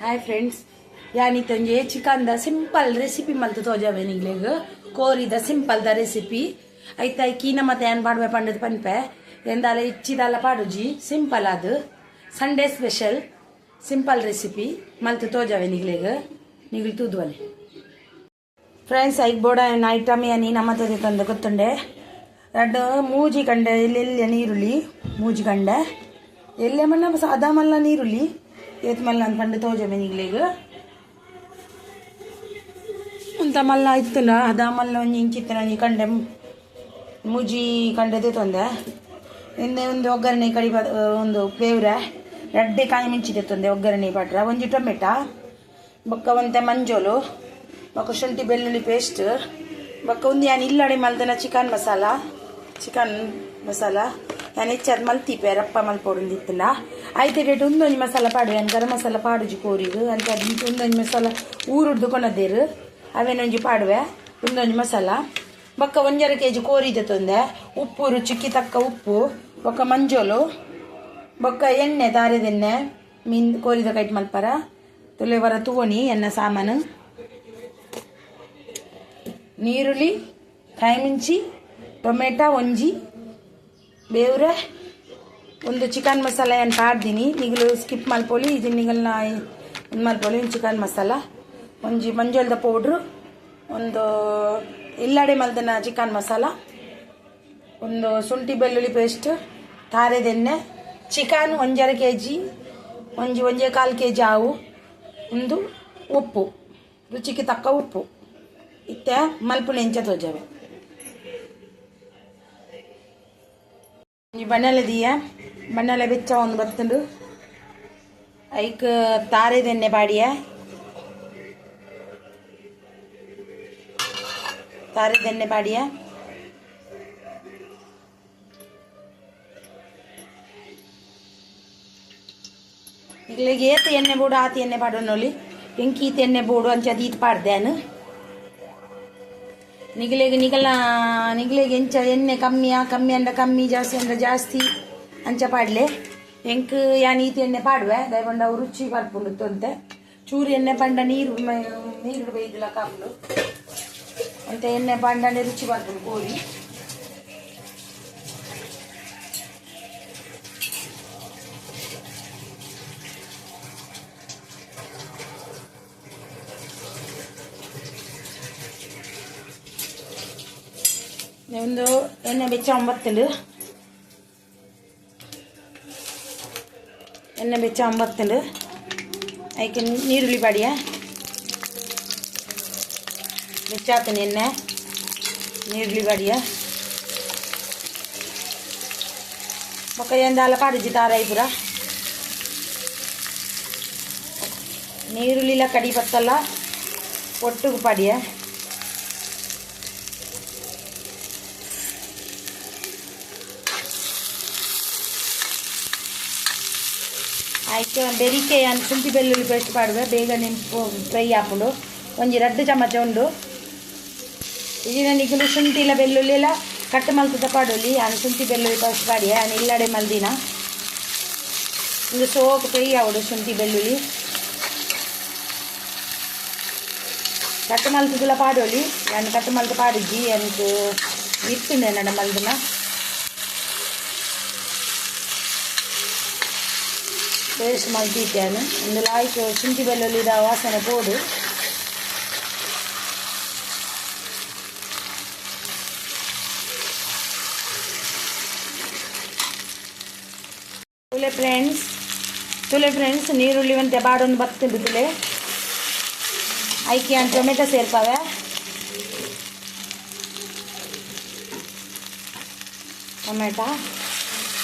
Hi friends ಯಾನಿತ್ತಂಗೆ ಚಿಕನ್ದ simple recipe ಮಲ್ತು ತೋಜಾವೆ ನಿಗ್ಲೆಗ್ ಕೋರಿದ ದ ರೆಸಿಪಿ ಐತ ಕೀನ ಮತ್ತೆ ಏನ್ ಪಾಡ್ವೆ ಪಂಡದ ಪನ್ಪೆ ಎಂದಾಲ ಇಚ್ಚಿದಲ್ಲ ಪಾಡುಜಿ ಸಿಂಪಲ್ ಅದು ಸಂಡೇ ಸ್ಪೆಷಲ್ ಸಿಂಪಲ್ ರೆಸಿಪಿ ಮಲ್ತು ತೋಜಾವೆ ನಿಗ್ಲೆಗ್ ನಿಗ್ಲು ತೂದ್ವಲೆ ಫ್ರೆಂಡ್ಸ್ ಐಕ್ ಬೋಡ ಐಟಮ್ ಏನಿ ನಮ್ಮ ತದೆ ತಂದು ಗೊತ್ತುಂಡೆ ರಡ್ಡು ಮೂಜಿ ಕಂಡೆ ಎಲ್ಲೆಲ್ಲ ನೀರುಳ್ಳಿ ಮೂಜಿ ಕಂಡೆ ಎಲ್ಲೆ ಮಣ್ಣ ಸಾದಾ ಮಲ್ಲ ನೀರುಳ್ಳಿ ಏತ್ ಮಲ್ಲ ಪಂಡ ತೋಜಮೆ ನಿಗ್ಲಿಗ ಅಂತ ಮಲ್ಲ ಇತ್ತಲ್ಲ, ಅದ ಮಲ್ಲ ಒಂಜಿ ಇಂಚಿತ್ತನ ನೀ ಕಂಡೆ ಮುಜಿ ಕಂಡದೇ ತೊಂದೆ ಹಿಂದೆ ಒಂದು ಒಗ್ಗರಣೆ ಕಡಿ ಒಂದು ಬೇವ್ರೆ ರಡ್ಡೆ ಕಾಯಿ ಮಿಂಚಿದೆ ತೊಂದೆ ಒಗ್ಗರಣೆ ಪಾಟ್ರ, ಒಂಜಿ ಟೊಮೆಟ, ಬೊಕ್ಕ ಒಂತೆ ಮಂಜೋಲು, ಬೊಕ್ಕ ಶುಂಠಿ ಬೆಳ್ಳುಳ್ಳಿ ಪೇಸ್ಟ್, ಬಕ್ಕ ಒಂದು ಏನು ಇಲ್ಲಡೆ ಮಲ್ದನ ಚಿಕನ್ ಮಸಾಲ ಚಿಕನ್ ಮಸಾಲ. ನಾನು ಹೆಚ್ಚಾದ ಮಲ್ತಿಪೆ ರಪ್ಪ ಮಲ್ಪೊಡೊಂದಿತ್ತಲ್ಲ ರೇಟ್ ಒಂದೊಂದು ಮಸಾಲ ಪಾಡುವೆ ಗರಂ ಮಸಾಲ ಪಾಡುಜಿ ಕೋರಿದು, ಅಂತ ಒಂದೊಂದು ಮಸಾಲ ಊರುಡ್ದು ಕೊನದೇರು. ಅವೇನೊಂಜಿ ಪಾಡುವೆ, ಒಂದೊಂದು ಮಸಾಲ. ಬೊಕ್ಕ ಒಂಜರ ಕೆ ಜಿ ಕೋರಿದ ತೊಂದೆ, ಉಪ್ಪು ರುಚಿಕ್ಕಿ ತಕ್ಕ ಉಪ್ಪು, ಬೊಕ್ಕ ಮಂಜೋಲು, ಬೊಕ್ಕ ಎಣ್ಣೆ ತಾರೆದೆಣ್ಣೆ ಮೀನ್ ಕೋರಿದ ಕೈಟ್ ಮಲ್ಪರ ತುಲೆವರ ತೂವಣಿ, ಎಣ್ಣೆ, ಸಾಮಾನು, ನೀರುಳ್ಳಿ ಕಾಯಿಮಿಂಚಿ ಟೊಮೆಟೊ, ಒಂಜಿ ಬೇವ್ರೆ, ಒಂದು ಚಿಕನ್ ಮಸಾಲ ಏನು ಪಾಡ್ದೀನಿ ಈಗಲೂ ಸ್ಕಿಪ್ ಮಲ್ಪೊಲಿ ಈಗ ನಾ ಇದು ಮಾಡ್ಕೊಳ್ಳಿ, ಒಂದು ಚಿಕನ್ ಮಸಾಲ. ಒಂಜಿ ಮಂಜೋಳದ ಪೌಡ್ರು, ಒಂದು ಇಲ್ಲಡೆ ಮಲ್ದನ ಚಿಕನ್ ಮಸಾಲ, ಒಂದು ಶುಂಠಿ ಬೆಳ್ಳುಳ್ಳಿ ಪೇಸ್ಟ್ ತಾರೆದೆಣ್ಣೆ ಚಿಕನ್ ಒಂಜರ ಕೆ ಜಿ ಒಂಜಿ ಒಂಜೆ ಕಾಲು ಕೆ ಜಿ ಹಾವು, ಒಂದು ಉಪ್ಪು, ರುಚಿಗೆ ತಕ್ಕ ಉಪ್ಪು. ಇತ್ತೆ ಮಲ್ಪುನ ಎಂಚ ತೋಜವೆ ಈ ಬಣ್ಣಲೆ ದೀಯ ಬಣ್ಣಲೆ ಬೆಚ್ಚ ಒಂದು ಬರ್ತುಂಡು ಐಕ್ ತಾರೆದೆಣ್ಣೆ ಬಾಡಿಯ ತಾರೆದೆಣ್ಣೆ ಬಾಡಿಯ ಈಗಲಿಗೆ ಏತ ಎಣ್ಣೆ ಬೋಡು ಆತ ಎಣ್ಣೆ ಬಾಡು ನೋಡಿ ಎಂಕೀತ ಎಣ್ಣೆ ಬೋಡು ಅಂಚ ಅದು ಈತ ನಿಗಲೆಗೆ ನಿಗಲ, ನಿಗಲೆಗೆ ಎಂಚ ಎಣ್ಣೆ ಕಮ್ಮಿಯ ಕಮ್ಮಿ ಅಂದ ಕಮ್ಮಿ, ಜಾಸ್ತಿ ಅಂದ ಜಾಸ್ತಿ ಅಂಚ ಪಾಡ್ಲೆ. ಎಂಕ್ ಯಾ ನೀತಿ ಎಣ್ಣೆ ಪಾಡುವೆ ದಯಗೊಂಡ ಅವು ರುಚಿ ಬರ್ಪುಂಡು ಅಂತೆ ಚೂರು ಎಣ್ಣೆ ಪಂಡ ನೀರು ನೀರು ಬೇಯ್ದಿಲ್ಲ ಕಾಪುಡು ಅಂತ ಎಣ್ಣೆ ಪಂಡನೆ ರುಚಿ ಬರ್ಪುಂಡು ಕೋರಿ ಒಂದು ಎಣ್ಣೆ ಬೆಚ್ಚ ಒಂಬತ್ತುಂಡು എണ്ണ വെച്ച് അമ്പത്തുണ്ട് അതിക്ക് നീരുള്ളി പാടിയ വെച്ചാത്തിന് എണ്ണ നീരുള്ളി പാടിയ ഒക്കെ എന്തായാലും കടിച്ച് താറായി പുറ ನೀರುಳ್ಳಿಲ ಕಡಿ ಪತ್ತಲ್ಲ ಒಟ್ಟಿಗೆ ಪಡಿಯ ಐಕೆ ಒಂದು ಬೆರಿಕೆಯನ್ನು ಶುಂಠಿ ಬೆಳ್ಳುಳ್ಳಿ ಪೇಸ್ಟ್ ಪಾಡುವೆ ಬೇಗ ನಿಂಪು ಫ್ರೈ ಹಾಕೊಂಡು ಒಂಜಿ ರಡ್ಡು ಚಮಚ ಉಂಡು. ಇದಿನ ನಿಗುಲು ಶುಂಠಿ ಇಲ್ಲ, ಬೆಳ್ಳುಳ್ಳಿ ಎಲ್ಲ ಕಟ್ಟು ಮಲ್ತದ ಪಾಡೋಲಿ ಆನೆ ಶುಂಠಿ ಬೆಳ್ಳುಳ್ಳಿ ಪೇಸ್ಟ್ ಪಾಡಿ ಆನೆ ಇಲ್ಲಡೆ ಮಲ್ದಿನ. ಇದು ಸೋಕು ಫ್ರೈ ಆವಡು ಶುಂಠಿ ಬೆಳ್ಳುಳ್ಳಿ. ಕಟ್ಟು ಮಲ್ತದಲ್ಲ ಪಾಡೋಲಿ ನಾನು ಕಟ್ಟು ಮಲ್ತ ಪಾಡಿಜ್ಜಿ ಅಂತ ಇರ್ತುಂಡೆ ನಡ ಮಲ್ದಿನ. ಪೇಸ್ಟ್ ಮಲ್ತಿದ್ದೇನೆ ಒಂದು ಲಾಯ್ಕ್ വെല്ലുള്ളി ಬೆಳ್ಳುಳ್ಳಿದ ವಾಸನೆ ಪೋಡು ತುಲೆ ಫ್ರೆಂಡ್ಸ್ ತುಲೆ ಫ್ರೆಂಡ್ಸ್ ನೀರುಳ್ಳಿ ಒಂದು ಬಾಡೊಂದು ಬರ್ತುಂಡು ತುಲೆ ಐಕೆ ಅಂತ ಟೊಮೆಟೊ ಸೇರ್ಪಾವೆ ಟೊಮೆಟೊ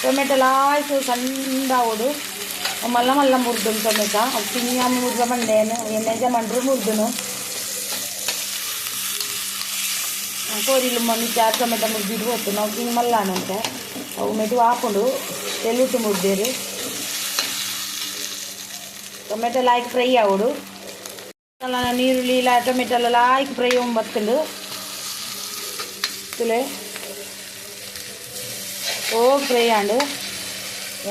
ಟೊಮೆಟೊ ಲಾಯ್ಕ್ ಸಣ್ಣ ಓಡು ಮಲ್ಲ ಮಲ್ಲ ಮುರ್ದುನು ಟೊಮೆಟೊ ಅದು ತಿನ್ನ ಮುರ್ದ ಎಣ್ಣೆ ಎಣ್ಣೆಜ ಮಂಡ್ರು ಮುರ್ದುನು ಕೋರಿಲು ಮಿಚ್ಚ ಟೊಮೆಟೊ ಮುರಿದಿಟ್ಟು ಹೋತು ನಾವು ತಿಂಗ್ ಮಲ್ಲಾನಂತೆ ಅವು ಮೆದು ಹಾಕೊಂಡು ತೆಲುಟು ಮುರ್ದೇರು ಟೊಮೆಟೊ ಲಾಯ್ಕ್ ಫ್ರೈ ಆವಡು ನೀರುಳ್ಳಿ ಇಲ್ಲ ಟೊಮೆಟೊ ಲಾಯ್ಕ್ ಫ್ರೈ ಒಂಬತ್ತುಂಡು ತುಲೆ ಓ ಫ್ರೈ ಆಂಡು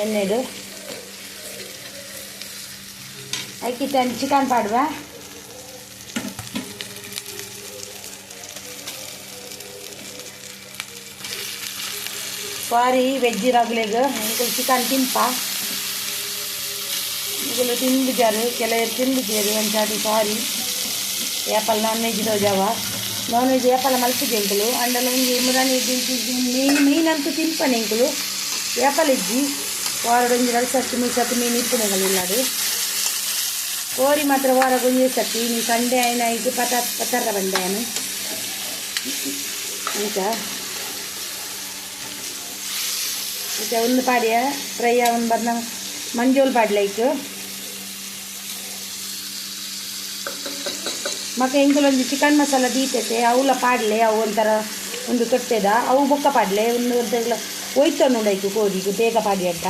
ಎಣ್ಣೆಡು ಐಕಿಟ್ಟು ಚಿಕನ್ ಪಾಡುವ ಸಾರಿ ವೆಜ್ ರಗ್ಲೆಗ್ ಇಂಕುಲು ಚಿಕನ್ ತಿನ್ಪ ಇಂಕುಲು ತಿಂದು ಜಾರು ಕೆಲವರು ತಿಂದು ಜಾರು ಒಂಚಾಟಿ ಸಾರಿ ಏಪಲ್ ನಾನ್ ವೆಜ್ ದೋಜಾವ ನಾನ್ ವೆಜ್ ಏಪಲ ಮಲ್ಪಿದೆ ಇಂಕುಲು ಅಂಡಲ ಒಂಜಿ ಮುರಾನಿ ಮೀನು ಮೀನಂತೂ ತಿನ್ಪನೆ ಇಂಕುಲು ಏಪಲ್ ಇಜ್ಜಿ ವಾರಡ್ ಒಂಜಿ ಎರಡು ಸತ್ತು ಮೂರು ಸತ್ತು ಮೀನು ಇಪ್ಪನೆಗಳು ಇಲ್ಲಡು ಕೋರಿ ಮಾತ್ರ ವಾರ ಒಂಜಿ ಸತಿ ನೀ ಸಂಡೆ ಆಯ್ನ ಇದು ಪತ ಪತರ ಬಂದೆ ಆಯ್ನು ಆಯ್ತಾ? ಮತ್ತೆ ಒಂದು ಪಾಡಿಯ ಫ್ರೈ ಒಂದು ಬದ್ನ ಮಂಜೋಲ್ ಪಾಡ್ಲೈಕ್ ಮಕ್ಕ ಇಂಕಲೊಂದು ಚಿಕನ್ ಮಸಾಲ ದೀತೈತೆ, ಅವಲ ಪಾಡ್ಲೆ, ಅವು ಒಂಥರ ಒಂದು ತೊಟ್ಟೆದ, ಅವು ಬೊಕ್ಕ ಪಾಡ್ಲೆ, ಒಂದು ಒಂಥರ ಒಯ್ತು ನೋಡಾಯ್ತು ಕೋರಿಗೂ, ಬೇಗ ಪಾಡಿ ಅಡ್ಡ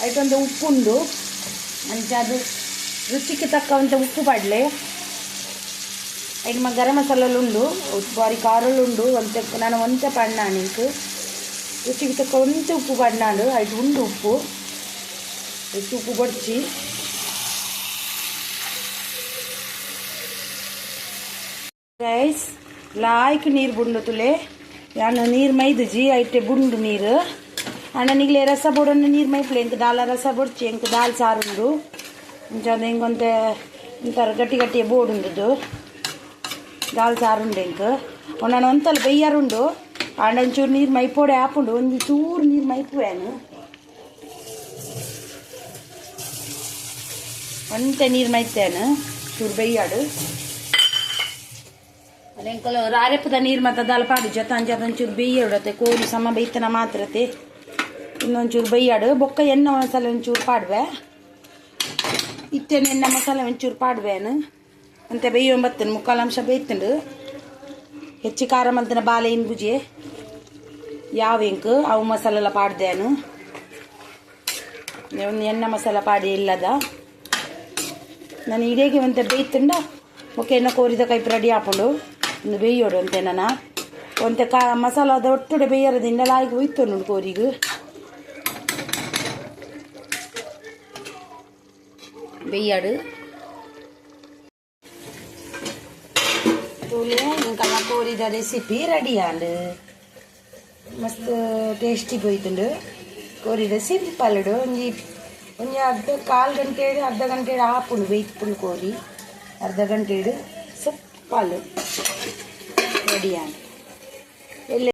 ಆಯ್ತೊಂದು ಉಪ್ಪುಂಡು ಅಂಚ ಅದು ರುಚಿಗೆ ತಕ್ಕಂಥ ಉಪ್ಪು ಪಾಡ್ಲೆ ಐದು ಮ ಗರಂ ಮಸಾಲಲು ಉಂಡು ಬಾರಿ ಕಾರಲು ಉಂಡು ಒಂತೆ ನಾನು ಒಂತೆ ಪಣ್ಣ ನಿಂಕು ರುಚಿಗೆ ತಕ್ಕ ಒಂತೆ ಉಪ್ಪು ಪಣ್ಣಾಡು ಐದು ಉಂಡು ಉಪ್ಪು ಹೆಚ್ಚು ಉಪ್ಪು ಕೊಡ್ಚಿ ರೈಸ್ ಲಾಯ್ಕ್ ನೀರು ಬುಂಡು ತುಲೆ ಯಾನು ನೀರು ಮೈದುಜಿ ಐಟೆ ಬುಂಡು ನೀರು ನಿಗ್ಲೆ ರಸ ಬೋಡನ್ನು ನೀರು ಮೈಪ್ಲೆ ಎಂಕ ದಾಲ ರಸ ಬೊಡ್ಚಿ ಎಂಕ ದಾಲ್ ಸಾರುಂಡು ಇಂಚ ಹಿಂಗೊಂತೆ ಒಂಥರ ಗಟ್ಟಿ ಗಟ್ಟಿಯ ಬೋಡು ಉಂಡದು. ದಾಲ್ ಸಾರುಂಡು ಎಂಕ ಒಂದಣ್ಣ ಒಂತಲ್ಲ ಬೆಯ್ಯಾರುಂಡು ಆಂಡ ಒಂಚೂರು ನೀರು ಮೈಪೋಡೆ ಹಾಪುಂಡು. ಒಂದು ಚೂರು ನೀರು ಮೈಪುವೇನು ಒಂತೆ ನೀರು ಮೈತೇನು ಚೂರು ಬೆಯ್ಯಾಡು ಅದೆಂಕಲು ರಾರೆಪ್ಪದ ನೀರು ಮತ್ತು ದಾಲ್ ಪಾಡು. ಜೊತೆ ಅಂಜಾದ ಒಂಚೂರು ಬೇಯ್ಯಾಡತ್ತೆ ಕೋಳಿ ಸಮ ಬೈತನ ಮಾತ್ರತೆ. ಇನ್ನೊಂಚೂರು ಬೈಯಾಡು. ಬೊಕ್ಕ ಎಣ್ಣೆ ಮಸಾಲೆ ಒಂಚೂರು ಪಾಡುವೆ. ಇತ್ತೇನು ಎಣ್ಣೆ ಮಸಾಲೆ ಒಂಚೂರು ಪಾಡುವೇನು ಅಂತ ಬೆಯ್ಯೋ ಬತ್ತೇನೆ ಅಂಶ ಬೇಯ್ತಂಡು. ಹೆಚ್ಚು ಖಾರ ಮಲ್ತನ ಬಾಲೆ ಇನ್ ಬುಜಿ ಯಾವ ಇಂಕು ಅವು ಮಸಾಲೆಲ್ಲ ಪಾಡ್ದೇನು ಒಂದು ಎಣ್ಣೆ ಮಸಾಲ ಪಾಡಿ ಇಲ್ಲದ. ನಾನು ಇಡೇಗೆ ಒಂತೆ ಬೇಯ್ತಂಡ. ಓಕೆ ಎಣ್ಣೆ ಕೋರಿದ ಕೈಪ್ ರೆಡಿ ಹಾಕೊಂಡು ಒಂದು ಬೇಯೋಡು ಅಂತೆ ನಾನು ಒಂತೆ ಕಾ ಮಸಾಲದ ಒಟ್ಟುಡೆ ಬೇಯರದಿಂದ ಲಾಯಿಗೆ ಹೋಯ್ತು ನೋಡು ಕೋರಿಗೆ. ಬೇಯಾಡು ತುಲೆ ఇంకల్ల కోరిద రెసిపీ రెడీ ఆండు ಮಸ್ತ್ ಟೇಸ್ಟಿ ಹೋಯ್ತುಂಡು ಕೋರಿದ ಸಿಂಪಲ್ಡು ಒಂಜಿ ಒಂಜಿ ಅರ್ಧ ಕಾಲು ಗಂಟೆ ಅರ್ಧ ಗಂಟೆ ಆಪುಂಡು ಬೇಯ್ಪುಂಡು ಕೋರಿ ಅರ್ಧ ಗಂಟೆ ಸಿಂಪಲ್ ರೆಡಿ ಆಂಡು ಎಲ್ಲಿ